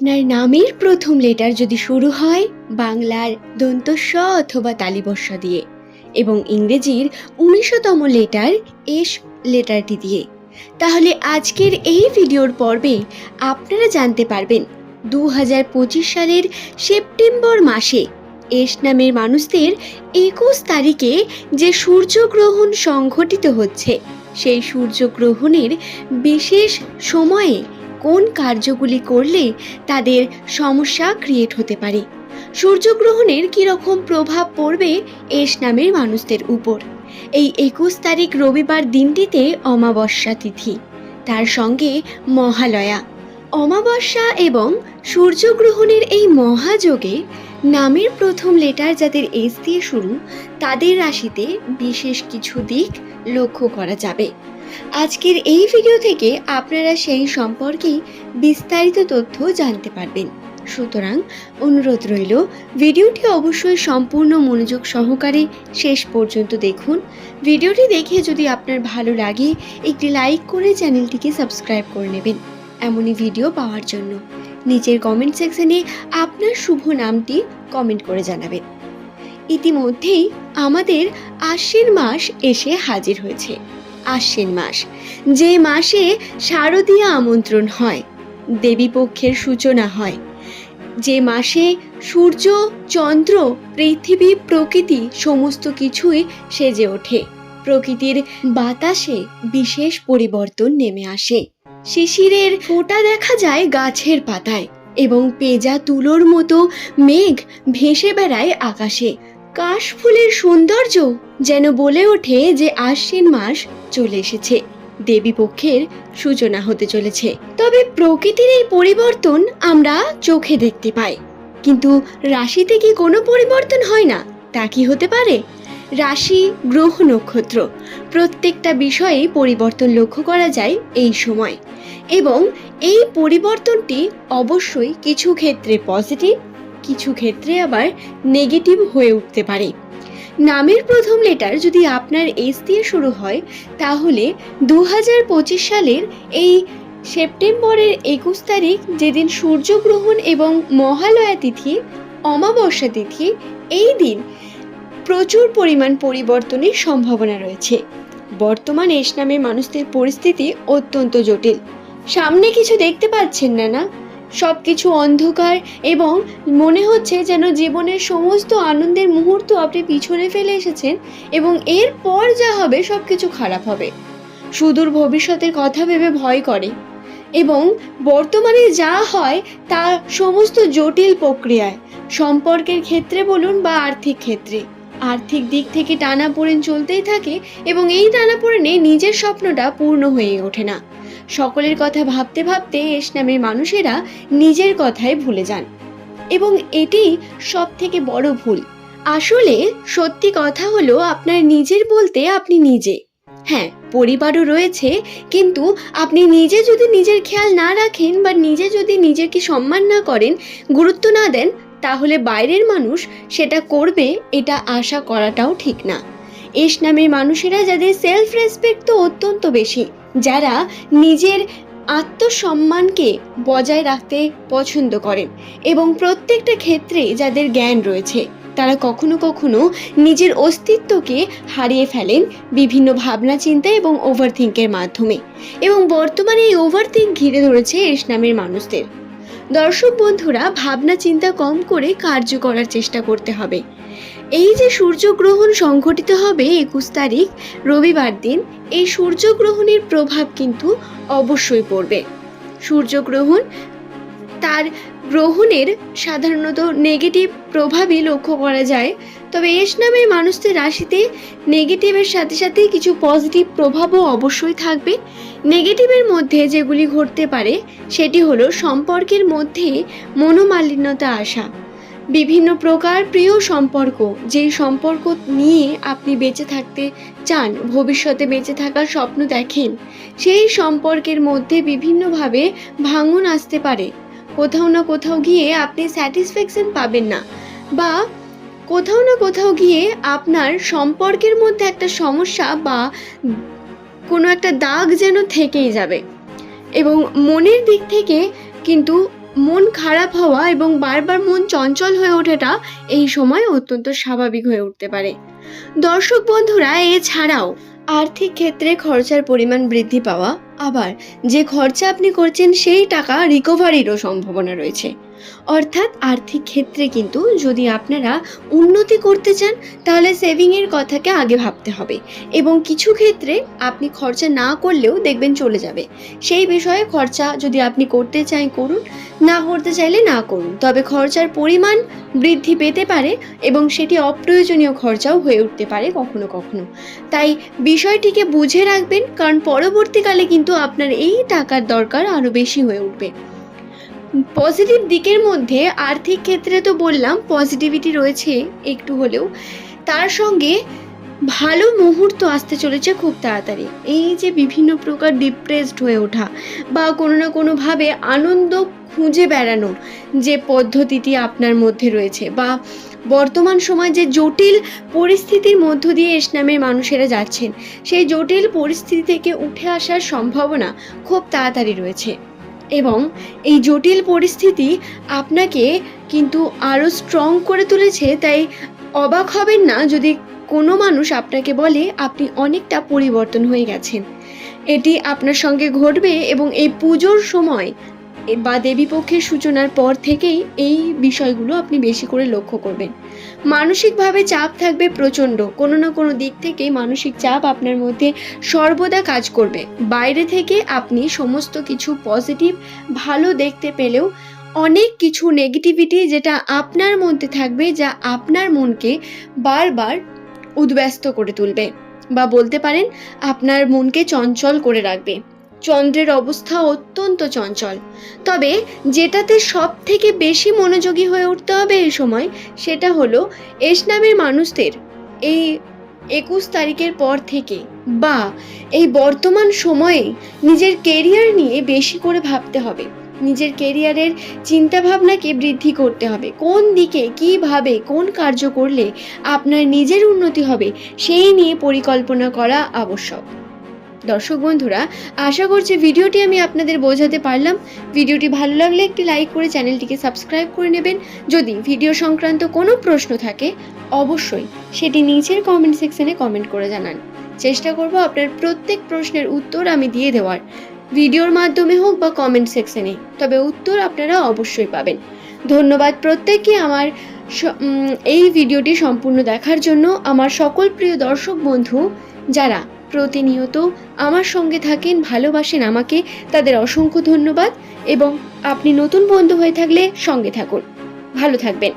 আপনার নামের প্রথম লেটার যদি শুরু হয় বাংলার দন্ত স অথবা তালিবস্য দিয়ে এবং ইংরেজির উনিশতম লেটার এস লেটারটি দিয়ে। তাহলে আজকের এই ভিডিওর পর্বে আপনারা জানতে পারবেন দু হাজার পঁচিশ সালের সেপ্টেম্বর মাসে এস নামের মানুষদের একুশ তারিখে যে সূর্যগ্রহণ সংঘটিত হচ্ছে, সেই সূর্যগ্রহণের বিশেষ সময়ে কোন কার্যগুলি করলে তাদের সমস্যা ক্রিয়েট হতে পারে? সূর্যগ্রহণের কীরকম প্রভাব পড়বে এস নামের মানুষদের উপর। এই একুশ তারিখ রবিবার দিনটিতে অমাবস্যা তিথি, তার সঙ্গে মহালয়া। অমাবস্যা এবং সূর্যগ্রহণের এই মহাযোগে নামের প্রথম লেটার যাদের এস দিয়ে শুরু, তাদের রাশিতে বিশেষ কিছু দিক লক্ষ্য করা যাবে। আজকের এই ভিডিও থেকে আপনারা সেই সম্পর্কে বিস্তারিত তথ্য জানতে পারবেন। সুতরাং অনুরোধ রইল ভিডিওটি অবশ্যই সম্পূর্ণ মনোযোগ সহকারে শেষ পর্যন্ত দেখুন। ভিডিওটি দেখে যদি আপনার ভালো লাগে, একটি লাইক করে চ্যানেলটিকে সাবস্ক্রাইব করে নেবেন এমনই ভিডিও পাওয়ার জন্য। নিচের কমেন্ট সেকশনে আপনার শুভ নামটি কমেন্ট করে জানাবেন। ইতিমধ্যেই আমাদের আশ্বিন মাস এসে হাজির হয়েছে। আশ্বিন মাস। যে মাসে শারদীয় আমন্ত্রণ হয় দেবীপক্ষের সূচনা হয়। যে মাসে সূর্য, চন্দ্র, পৃথিবী, প্রকৃতি সমস্ত কিছুই সেজে ওঠে। প্রকৃতির বাতাসে বিশেষ পরিবর্তন নেমে আসে। শিশিরের ফোঁটা দেখা যায় গাছের পাতায় এবং পেজা তুলোর মতো মেঘ ভেসে বেড়ায় আকাশে। কাশফুলের সৌন্দর্য যেন বলে ওঠে যে আশ্বিন মাস চলে এসেছে। দেবীপক্ষের সূচনা হতে চলেছে। তবে প্রকৃতির এই পরিবর্তন আমরা চোখে দেখতে পাই। কিন্তু রাশিতে কি কোনো পরিবর্তন হয় না? তা কি হতে পারে? রাশি, গ্রহ নক্ষত্র প্রত্যেকটা বিষয়ে পরিবর্তন লক্ষ্য করা যায় এই সময়। এবং এই পরিবর্তনটি অবশ্যই কিছু ক্ষেত্রে পজিটিভ কিছু ক্ষেত্রে আবার নেগেটিভ হয়ে উঠতে পারে। নামের প্রথম লেটার যদি আপনার এস দিয়ে শুরু হয়, তাহলে দু হাজার পঁচিশ সালের এই সেপ্টেম্বরের একুশ তারিখ যেদিন সূর্যগ্রহণ এবং মহালয়া তিথি, অমাবস্যা তিথি, এই দিন প্রচুর পরিমাণ পরিবর্তনের সম্ভাবনা রয়েছে। বর্তমান এস নামের মানুষদের পরিস্থিতি অত্যন্ত জটিল। সামনে কিছু দেখতে পাচ্ছেন না না সব কিছু অন্ধকার এবং মনে হচ্ছে যেন জীবনের সমস্ত আনন্দের মুহূর্ত আপনি পিছনে ফেলে এসেছেন এবং এরপর যা হবে সব কিছু খারাপ হবে। সুদূর ভবিষ্যতের কথা ভেবে ভয় করে এবং বর্তমানে যা হয় তা সমস্ত জটিল প্রক্রিয়ায়। সম্পর্কের ক্ষেত্রে বলুন বা আর্থিক ক্ষেত্রে। আর্থিক দিক থেকে টানাপোড়েন চলতেই থাকে এবং এই টানাপোড়েনে নিজের স্বপ্নটা পূর্ণ হয়ে ওঠে না। সকলের কথা ভাবতে ভাবতে এস নামের মানুষেরা নিজের কথাই ভুলে যান। এবং এটি সব থেকে বড় ভুল। আসলে সত্যি কথা হলো আপনার নিজের বলতে আপনি নিজে। হ্যাঁ পরিবারও রয়েছে, কিন্তু আপনি নিজে যদি নিজের খেয়াল না রাখেন বা নিজে যদি নিজেকে সম্মান না করেন, গুরুত্ব না দেন, তাহলে বাইরের মানুষ সেটা করবে, এটা আশা করাটাও ঠিক না। এস নামের মানুষেরা যাদের সেলফ রেসপেক্ট তো অত্যন্ত বেশি যারা নিজের আত্মসম্মানকে বজায় রাখতে পছন্দ করেন এবং প্রত্যেকটা ক্ষেত্রে যাদের জ্ঞান রয়েছে, তারা কখনো কখনো নিজের অস্তিত্বকে হারিয়ে ফেলেন বিভিন্ন ভাবনা চিন্তা এবং ওভারথিঙ্কের মাধ্যমে। এবং বর্তমানে এই ওভারথিঙ্ক ঘিরে ধরেছে এস নামের মানুষদের। দর্শক বন্ধুরা, ভাবনা চিন্তা কম করে কার্য করার চেষ্টা করতে হবে। এই যে সূর্যগ্রহণ সংঘটিত হবে একুশ তারিখ, রবিবার দিন, এই সূর্যগ্রহণের প্রভাব কিন্তু অবশ্যই পড়বে। সূর্যগ্রহণ তার গ্রহণের সাধারণত নেগেটিভ প্রভাবই লক্ষ্য করা যায়। তবে এস নামের মানুষদের রাশিতে নেগেটিভের সাথে সাথে কিছু পজিটিভ প্রভাবও অবশ্যই থাকবে। নেগেটিভের মধ্যে যেগুলি ঘটতে পারে, সেটি হলো সম্পর্কের মধ্যে মনোমালিন্যতা আসা। বিভিন্ন প্রকার প্রিয় সম্পর্ক, যেই সম্পর্ক নিয়ে আপনি বেঁচে থাকতে চান, ভবিষ্যতে বেঁচে থাকার স্বপ্ন দেখেন, সেই সম্পর্কের মধ্যে বিভিন্নভাবে ভাঙন আসতে পারে। কোথাও না কোথাও গিয়ে আপনি স্যাটিসফ্যাকশন পাবেন না বা কোথাও না কোথাও গিয়ে আপনার সম্পর্কের মধ্যে একটা সমস্যা বা কোনো একটা দাগ যেন থেকেই যাবে। এবং মনের দিক থেকে কিন্তু মন খারাপ হওয়া এবং বারবার মন চঞ্চল হয়ে ওঠাটা এই সময় অত্যন্ত স্বাভাবিক হয়ে উঠতে পারে। দর্শক বন্ধুরা, এছাড়াও আর্থিক ক্ষেত্রে খরচার পরিমাণ বৃদ্ধি পাওয়া, আবার যে খরচা আপনি করছেন সেই টাকা রিকভারিরও সম্ভাবনা রয়েছে। অর্থাৎ আর্থিক ক্ষেত্রে কিন্তু যদি আপনারা উন্নতি করতে চান, তাহলে সেভিংয়ের কথাকে আগে ভাবতে হবে এবং কিছু ক্ষেত্রে আপনি খরচা না করলেও দেখবেন চলে যাবে। সেই বিষয়ে খরচা যদি আপনি করতে চান, করুন। না করতে চাইলে না করুন। তবে খরচার পরিমাণ বৃদ্ধি পেতে পারে এবং সেটি অপ্রয়োজনীয় খরচাও হয়ে উঠতে পারে কখনো কখনো। তাই বিষয়টিকে বুঝে রাখবেন, কারণ পরবর্তীকালে কিন্তু আপনার এই টাকার দরকার আরও বেশি হয়ে উঠবে। পজিটিভ দিকের মধ্যে আর্থিক ক্ষেত্রে তো বললাম পজিটিভিটি রয়েছে একটু হলেও। তার সঙ্গে ভালো মুহূর্ত আসতে চলেছে খুব তাড়াতাড়ি। এই যে বিভিন্ন প্রকার ডিপ্রেসড হয়ে ওঠা বা কোনো না কোনোভাবে আনন্দ খুঁজে বেড়ানো যে পদ্ধতিটি আপনার মধ্যে রয়েছে বা বর্তমান সময় যে জটিল পরিস্থিতির মধ্য দিয়ে ইসলামের মানুষেরা যাচ্ছেন, সেই জটিল পরিস্থিতি থেকে উঠে আসার সম্ভাবনা খুব তাড়াতাড়ি রয়েছে। এবং এই জটিল পরিস্থিতি আপনাকে কিন্তু আরও স্ট্রং করে তুলেছে, তাই অবাক হবেন না যদি কোনো মানুষ আপনাকে বলে, আপনি অনেকটা পরিবর্তন হয়ে গেছেন। এটি আপনার সঙ্গে ঘটবে এবং এই পুজোর সময় বা দেবীপক্ষের সূচনার পর থেকেই এই বিষয়গুলো আপনি বেশি করে লক্ষ্য করবেন। মানসিকভাবে চাপ থাকবে প্রচণ্ড। কোনো না কোনো দিক থেকেই মানসিক চাপ আপনার মধ্যে সর্বদা কাজ করবে। বাইরে থেকে আপনি সমস্ত কিছু পজিটিভ, ভালো দেখতে পেলেও অনেক কিছু নেগেটিভিটি যেটা আপনার মধ্যে থাকবে যা আপনার মনকে বারবার উদ্ব্যস্ত করে তুলবে। বা বলতে পারেন, আপনার মনকে চঞ্চল করে রাখবে। চন্দ্রের অবস্থা অত্যন্ত চঞ্চল। তবে যেটাতে সব থেকে বেশি মনোযোগী হয়ে উঠতে হবে এই সময়, সেটা হলো এস নামের মানুষদের এই একুশ তারিখের পর থেকে বা এই বর্তমান সময়ে নিজের কেরিয়ার নিয়ে বেশি করে ভাবতে হবে। নিজের কেরিয়ারের চিন্তাভাবনাকে বৃদ্ধি করতে হবে। কোন দিকে, কীভাবে, কোন কার্য করলে আপনার নিজের উন্নতি হবে, সেই নিয়ে পরিকল্পনা করা আবশ্যক। দর্শক বন্ধুরা, আশা করছি ভিডিওটি আমি আপনাদের বোঝাতে পারলাম। ভিডিওটি ভালো লাগলে একটি লাইক করে চ্যানেলটিকে সাবস্ক্রাইব করে নেবেন। যদি ভিডিও সংক্রান্ত কোনো প্রশ্ন থাকে, অবশ্যই সেটি নিচের কমেন্ট সেকশনে কমেন্ট করে জানান। চেষ্টা করব আপনার প্রত্যেক প্রশ্নের উত্তর আমি দিয়ে দেওয়ার। ভিডিওর মাধ্যমে হোক বা কমেন্ট সেকশনে তবে উত্তর আপনারা অবশ্যই পাবেন। ধন্যবাদ প্রত্যেককে আমার এই ভিডিওটি সম্পূর্ণ দেখার জন্য। আমার সকল প্রিয় দর্শক বন্ধু, যারা প্রতিনিয়ত আমার সঙ্গে থাকেন, ভালোবাসেন আমাকে, তাদের অসংখ্য ধন্যবাদ এবং আপনি নতুন বন্ধু হয়ে থাকলে সঙ্গে থাকুন। ভালো থাকবেন।